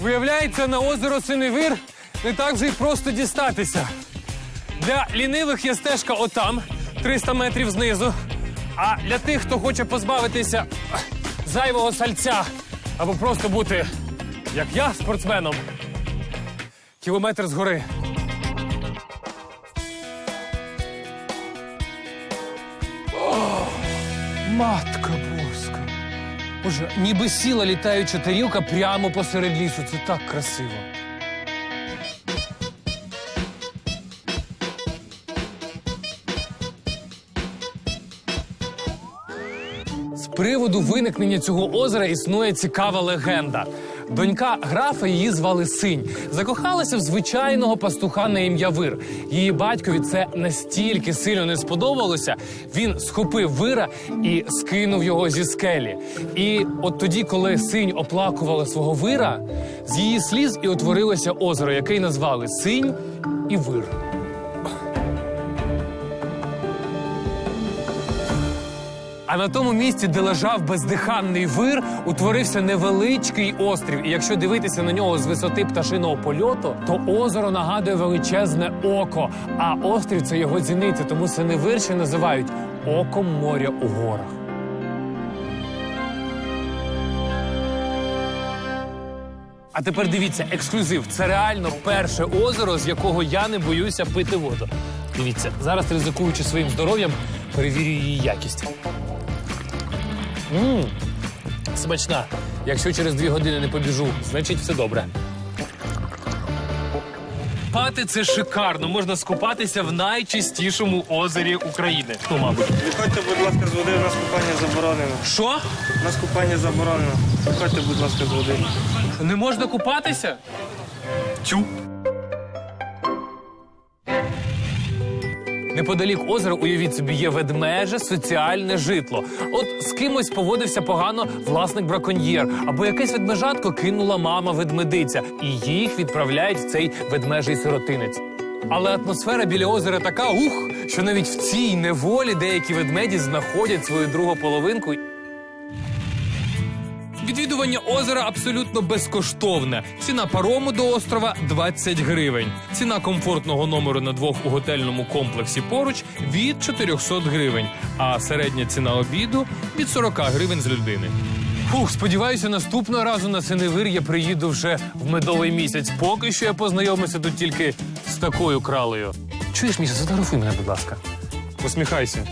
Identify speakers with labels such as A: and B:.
A: Виявляється, на озеро Синевир не так вже й просто дістатися. Для лінивих є стежка отам, 300 метрів знизу. А для тих, хто хоче позбавитися зайвого сальця або просто бути, як я, спортсменом, кілометр згори. О, матка. Боже, ніби сіла літаюча тарілка прямо посеред лісу. Це так красиво. З приводу виникнення цього озера існує цікава легенда. Донька графа її звали Синь. Закохалася в звичайного пастуха на ім'я Вир. Її батькові це настільки сильно не сподобалося. Він схопив вира і скинув його зі скелі. І от тоді, коли синь оплакувала свого вира, з її сліз і утворилося озеро, яке назвали Синь і Вир. А на тому місці, де лежав бездиханний вир, утворився невеличкий острів. І якщо дивитися на нього з висоти пташиного польоту, то озеро нагадує величезне око. А острів це його зіниця, тому синевир ще називають оком моря у горах. А тепер дивіться, ексклюзив. Це реально перше озеро, з якого я не боюся пити воду. Дивіться, зараз ризикуючи своїм здоров'ям, перевірю її якість. Мм, смачна. Якщо через дві години не побіжу, значить все добре. Пати це шикарно. Можна скупатися в найчистішому озері України. Ну, мабуть.
B: Виходьте, будь ласка, з води, у нас купання заборонено.
A: Що?
B: У нас купання заборонено. Виходьте, будь ласка, з води.
A: Не можна купатися? Тю. Неподалік озера, уявіть собі, є ведмеже соціальне житло. От з кимось поводився погано власник браконьєр, або якесь ведмежатко кинула мама ведмедиця, і їх відправляють в цей ведмежий сиротинець. Але атмосфера біля озера така ух, що навіть в цій неволі деякі ведмеді знаходять свою другу половинку Відвідування озера абсолютно безкоштовне. Ціна парому до острова 20 гривень. Ціна комфортного номеру на двох у готельному комплексі поруч від 400 гривень. А середня ціна обіду від 40 гривень з людини. Фух, сподіваюся, наступного разу на Синевир я приїду вже в медовий місяць. Поки що я познайомився тут тільки з такою кралею. Чуєш, Міша, сфотографуй мене, будь ласка. Посміхайся.